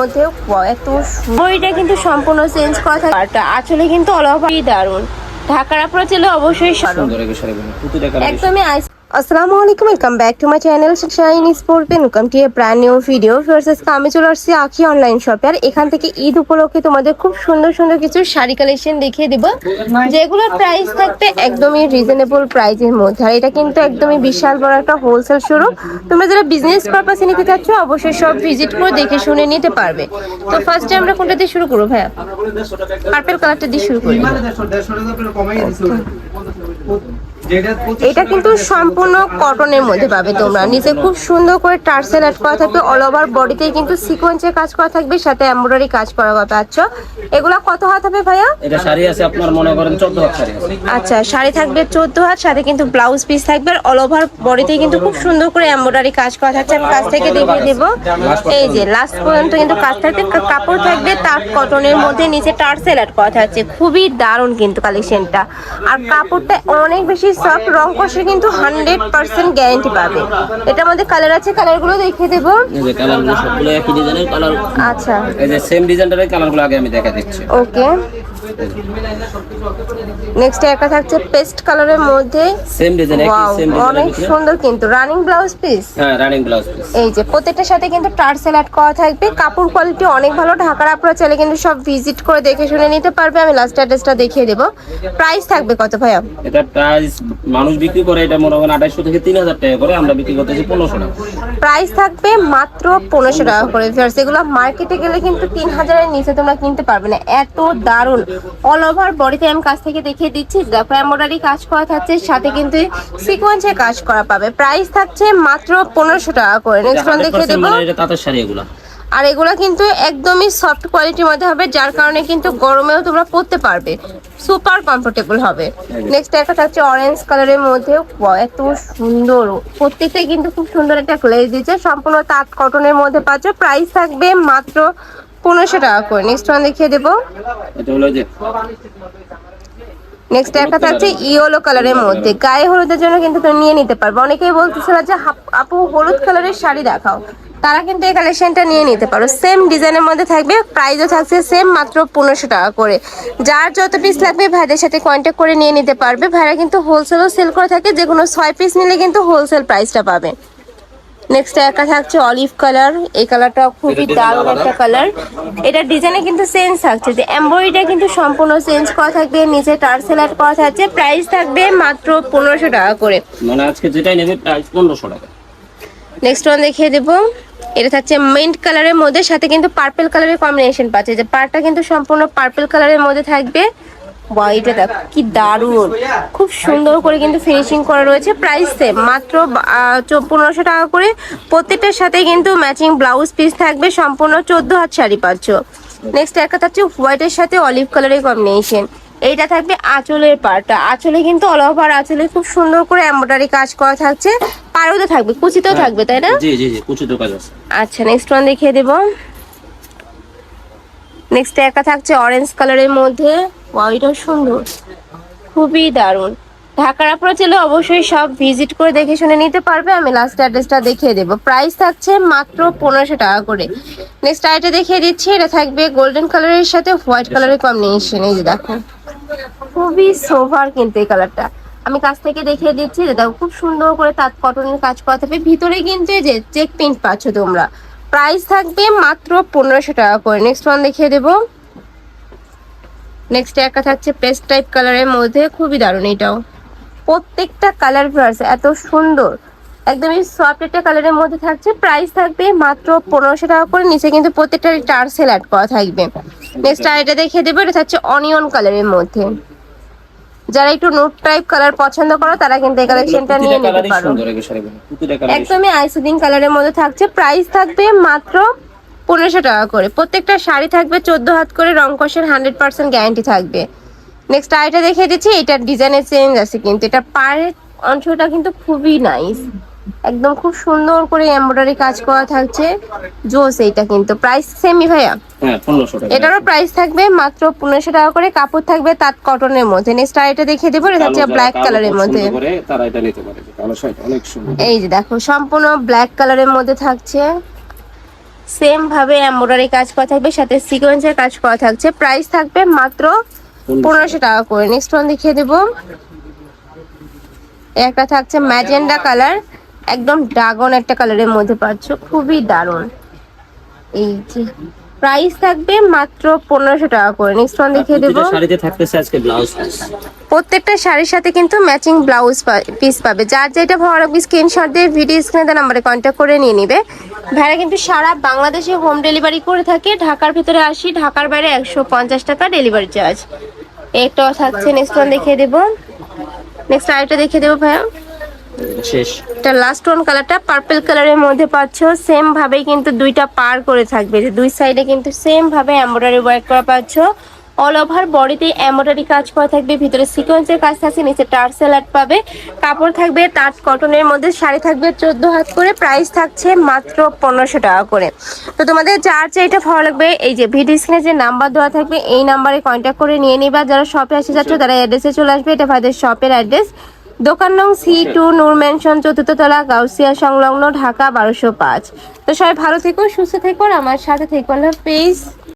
মধ্যে এত সুন্দর কিন্তু সম্পূর্ণ চেঞ্জ করা থাকে। আসলে কিন্তু অল দারুণ দারুণ। ঢাকার আপনার ছিল অবশ্যই একদমই আইস আসসালামু আলাইকুম welcome back to my channel Shine Sport welcome to a brand new video versus আমি চলে আসছি আখি অনলাইন শপে আর এখান থেকে ঈদ উপলক্ষে তোমাদের খুব সুন্দর সুন্দর কিছু শাড়ি কালেকশন দেখিয়ে দিব। যেগুলোর প্রাইস থাকবে একদমই রিজনেবল প্রাইসের মধ্যে। আর এটা কিন্তু একদমই বিশাল বড় একটা হোলসেল শোরুম তোমরা যারা বিজনেস পারপাসে নিতে চাচ্ছ, অবশ্যই সব ভিজিট করে দেখে শুনে নিতে পারবে। তো ফার্স্টে আমরা কোনটা দিয়ে শুরু করব ভাইয়া? পার্পেল কালারটা দিয়ে শুরু করি। এটা কিন্তু সম্পূর্ণ কটনের মধ্যে পাবে তোমরা। নিচে খুব সুন্দর করে টার্সেল অ্যাড করা থাকবে। অল ওভার বডিতে কিন্তু সিকোয়েন্সের কাজ করা থাকবে সাথে এমব্রয়ডারি কাজ করা পাচ্ছ এগুলা কত হাত হবে ভাইয়া? এটা শাড়ি আছে আপনার মনে করেন 14 হাত শাড়ি আছে। আচ্ছা শাড়ি থাকবে চোদ্দ হাত সাথে কিন্তু ব্লাউজ পিস থাকবে। আর অল ওভার বডিতে কিন্তু খুব সুন্দর করে এমব্রয়ডারি কাজ করা থাকছে। আমি কাছ থেকে দেখিয়ে দেবো। এই যে লাস্ট পর্যন্ত কিন্তু কাজ থাকবে। কাপড় থাকবে তার কটনের মধ্যে নিচে টার্সেল অ্যাড করা থাকছে। খুবই দারুণ কিন্তু কালেকশনটা আর কাপড়টা অনেক বেশি সফট রং কষে কিন্তু হান্ড্রেড পার্সেন্ট গ্যারেন্টি পাবে। এটা আমাদের কালার আছে কালারগুলো দেখিয়ে দেবো। কালারগুলো সবগুলো একই ডিজাইনের কালার আচ্ছা। এই যে সেম ডিজাইনের কালারগুলো আগে আমি দেখা দিচ্ছি। ওকে নেক্সট একটা থাকছে পেস্ট কালারের মধ্যে। সেম ডিজাইন একই সেম অনেক সুন্দর কিন্তু। রানিং ব্লাউজ পিস হ্যাঁ রানিং ব্লাউজ পিস এই যে প্রত্যেকটার সাথে কিন্তু টার্সেল অ্যাড করা থাকবে। কাপড় কোয়ালিটি অনেক ভালো। ঢাকার আপনারা চাইলে কিন্তু সব ভিজিট করে দেখে শুনে নিতে পারবে। আমি লাস্ট অ্যাড্রেসটা দেখিয়ে দেবো। প্রাইস থাকবে কত ভাইয়া? এটা প্রাইস মানুষ বিক্রি করে এটা মনে করেন 2800 থেকে 3000 টাকা করে। আমরা বিক্রি করতেছি 1500 টাকা। প্রাইস থাকবে মাত্র পনেরোশো টাকা করে। ভিউয়ার্স এগুলো মার্কেটে গেলে কিন্তু তিন হাজারের নিচে তোমরা কিনতে পারবে না। এত দারুণ। অল ওভার বডিতে আমি কাছ থেকে দেখিয়ে দিচ্ছি দেখো এমব্রয়ডারি কাজ করা থাকছে সাথে কিন্তু সিকোয়েন্সে কাজ করা পাবে। প্রাইস থাকছে মাত্র পনেরোশো টাকা করে। নেক্সট ওয়ান দেখিয়ে দেবো। মানে তাঁতের শাড়ি এগুলো। আর এগুলো কিন্তু একদমই সফট কোয়ালিটির মধ্যে হবে যার কারণে কিন্তু গরমেও তোমরা পরতে পারবে। সুপার কমফোর্টেবল হবে। নেক্সট একটা থাকছে অরেঞ্জ কালারের মধ্যে। এত সুন্দর। প্রত্যেকটাই কিন্তু খুব সুন্দর একটা গ্লেজ দিচ্ছে। সম্পূর্ণ তাঁত কটনের মধ্যে পাচ্ছ। প্রাইস থাকবে মাত্র পনেরোশো টাকা করে। নেক্সট ওয়ান দেখিয়ে দেবো। এটা হলো যে নেক্সট একটা থাকছে ইয়েলো কালারের মধ্যে। গায়ে হলুদের জন্য কিন্তু তুমি নিয়ে নিতে পারবে। অনেকেই বলতেছিল যে আপু হলুদ কালারের শাড়ি দেখাও। তারা কিন্তু এই কালেকশনটা নিয়ে নিতে পারো। সেম ডিজাইনের মধ্যে থাকবে। প্রাইসও থাকছে সেম মাত্র পনেরোশো টাকা করে। যার যত পিস লাগবে ভাইদের সাথে কন্ট্যাক্ট করে নিয়ে নিতে পারবে। ভাইরা কিন্তু হোলসেলও সেল করে থাকে। যে কোনো ছয় পিস নিলে কিন্তু হোলসেল প্রাইসটা পাবে। নেক্সট একটা থাকছে অলিভ কালার এই কালারটা খুবই দারুণ একটা কালার এটা ডিজাইনে কিন্তু চেঞ্জ থাকছে যে এমব্রয়ডারি কিন্তু সম্পূর্ণ চেঞ্জ করা থাকবে নিচে টার্সেল অ্যাড করা থাকছে প্রাইস থাকবে মাত্র পনেরোশো টাকা করে। মানে আজকে যেটাই নেবে প্রাইস 1500 টাকা। নেক্সট ওয়ান দেখিয়ে দেবো। এটা থাকছে মিন্ট কালারের মধ্যে সাথে কিন্তু পার্পল কালারের কম্বিনেশন পাচ্ছে যে পার্টটা কিন্তু সম্পূর্ণ পার্পল কালারের মধ্যে থাকবে। এটা দেখো কি দারুণ। খুব সুন্দর করে কিন্তু ফিনিশিং করা রয়েছে। প্রাইস সেম মাত্র পনেরোশো টাকা করে। প্রত্যেকটার সাথে কিন্তু ম্যাচিং ব্লাউজ পিস থাকবে সম্পূর্ণ চোদ্দ হাত শাড়ি পাচ্ছ। নেক্সট একটা থাকছে হোয়াইটের সাথে অলিভ কালারের কম্বিনেশন এইটা থাকবে আঁচলের পার্টটা আঁচলে কিন্তু অল ওভার আঁচলে খুব সুন্দর করে এমব্রয়ডারি কাজ করা থাকছে। পাড়েও থাকবে কুচিতেও থাকবে তাই না? জি জি জি কুচিত কাজ আছে। আচ্ছা নেক্সট ওয়ান দেখিয়ে দেবো। নেক্সট একটা থাকছে অরেঞ্জ কালারের মধ্যে। ওয়াও এটাও সুন্দর। খুবই দারুণ। ঢাকার আপনারা অবশ্যই সব ভিজিট করে দেখে শুনে নিতে পারবে। আমি লাস্ট অ্যাড্রেসটা দেখিয়ে দেবো। প্রাইস থাকছে মাত্র পনেরোশো টাকা করে। নেক্সট আইটা দেখিয়ে দিচ্ছি। এটা থাকবে গোল্ডেন কালারের সাথে হোয়াইট কালারের কম্বিনেশন এই যে দেখো খুবই সোভার কিন্তু এই কালারটা আমি কাছ থেকে দেখিয়ে দিচ্ছি যে দেখো খুব সুন্দর করে তাঁত কটনের কাজ করা থাকবে ভিতরে কিন্তু এই যে চেক প্রিন্ট পাচ্ছ তোমরা। প্রাইস থাকবে মাত্র পনেরোশো টাকা করে। নেক্সট ওয়ান দেখিয়ে দেবো। নেক্সট একটা থাকছে পেস্ট টাইপ কালারের মধ্যে খুবই দারুণ এটাও। প্রত্যেকটা কালার ভার্স এত সুন্দর। একদমই সফট একটা কালারের মধ্যে থাকছে প্রাইস থাকবে মাত্র পনেরোশো টাকা করে নিচে কিন্তু প্রত্যেকটা টার্সেল অ্যাড করা থাকবে। নেক্সট আর এটা দেখিয়ে দেবো এটা থাকছে অনিয়ন কালারের মধ্যে। যারা একটু নোট টাইপ কালার পছন্দ করো তারা কিন্তু এই কালেকশনটা নিয়ে নিতে পারো। একদমই আইসিডিং কালারের মধ্যে থাকছে প্রাইস থাকবে মাত্র পনেরোশো টাকা করে। প্রত্যেকটা শাড়ি থাকবে চোদ্দ হাত করে রং কষের হান্ড্রেড পার্সেন্ট গ্যারান্টি থাকবে। নেক্সট আইটা দেখিয়ে দিচ্ছি এটার ডিজাইনের চেঞ্জ আছে কিন্তু। এটা পাড়ের অংশটা কিন্তু খুবই নাইস একদম খুব সুন্দর করে এমব্রয়ডারি কাজ করা থাকছে। জোস এইটা কিন্তু। প্রাইস সেমই ভাইয়া? হ্যাঁ 1500 টাকা। এটারও প্রাইস থাকবে মাত্র পনেরোশো টাকা করে। কাপড় থাকবে তাঁত কটনের মধ্যে। নেক্সট আইটা দেখিয়ে দেবো এটা হচ্ছে ব্ল্যাক কালারের মধ্যে। এটা এই যে দেখো সম্পূর্ণ ব্ল্যাক কালারের মধ্যে থাকছে। সেম ভাবে এমব্রয়ডারি কাজ করা থাকবে সাথে সিকোয়েন্সের কাজ করা থাকছে। প্রাইস থাকবে মাত্র পনেরোশো টাকা। করে। নেক্সট ওয়ান দেখিয়ে দেবো। একটা থাকছে ম্যাজেন্ডা কালার একদম ড্রাগন একটা কালারের মধ্যে পাচ্ছ। খুবই দারুণ। এই যে প্রাইস থাকবে মাত্র পনেরোশো টাকা করে। নেক্সট ওয়ান দেখিয়ে দেবো। শাড়িতে থাকতেছে আজকে ব্লাউজ প্রত্যেকটা শাড়ির সাথে কিন্তু ম্যাচিং ব্লাউজ পিস পাবে। যার যেটা ভালো লাগবে স্ক্রিনশট দিয়ে ভিডিও স্ক্রিনে নাম্বারে কন্ট্যাক্ট করে নিয়ে নিবে। ভাইরা কিন্তু সারা বাংলাদেশে হোম ডেলিভারি করে থাকে। ঢাকার ভিতরে আসি ঢাকার বাইরে একশো পঞ্চাশ টাকা ডেলিভারি চার্জ। একটা থাকছে নেক্সট ওয়ান দেখিয়ে দেবো। নেক্সট আরেকটা দেখিয়ে দেবো ভাইয়া। শেষ। এটা লাস্ট ওয়ান কালারটা পার্পল কালারের মধ্যে পাচ্ছ। সেম কিন্তু দুইটা পার করে থাকবে। যে দুই সাইডে কিন্তু সেম ভাবে এমব্রয়ডারি ওয়ার্ক করা পাচ্ছ। অল ওভার বডিতে এমব্রয়ডারি কাজ করা থাকবে, ভিতরে সিকোয়েন্সের কাজ থাকছে, নিচে টার্সেল আর্ট পাবে, কাপড় থাকবে তাঁত কটনের মধ্যে, শাড়ি থাকবে চোদ্দ হাত করে প্রাইস থাকছে মাত্র পনেরোশো টাকা করে। তো তোমাদের যার যেটা ভালো লাগবে, এই যে ভিডিও স্ক্রিনে যে নাম্বার দেওয়া থাকবে, এই নাম্বারে কন্ট্যাক্ট করে নিয়ে নিবা। যারা শপে আসে যাচ্ছ তারা অ্যাড্রেসে চলে আসবে, এটা ভাইদের শপের অ্যাড্রেস দোকান নং সি টু নূর ম্যানশন চতুর্থ তলা, গাউসিয়া সংলগ্ন, ঢাকা বারোশো পাঁচ। তো সবাই ভালো থেকো, সুস্থ থেকো আমার সাথে থেকো, আল্লাহ হাফেজ।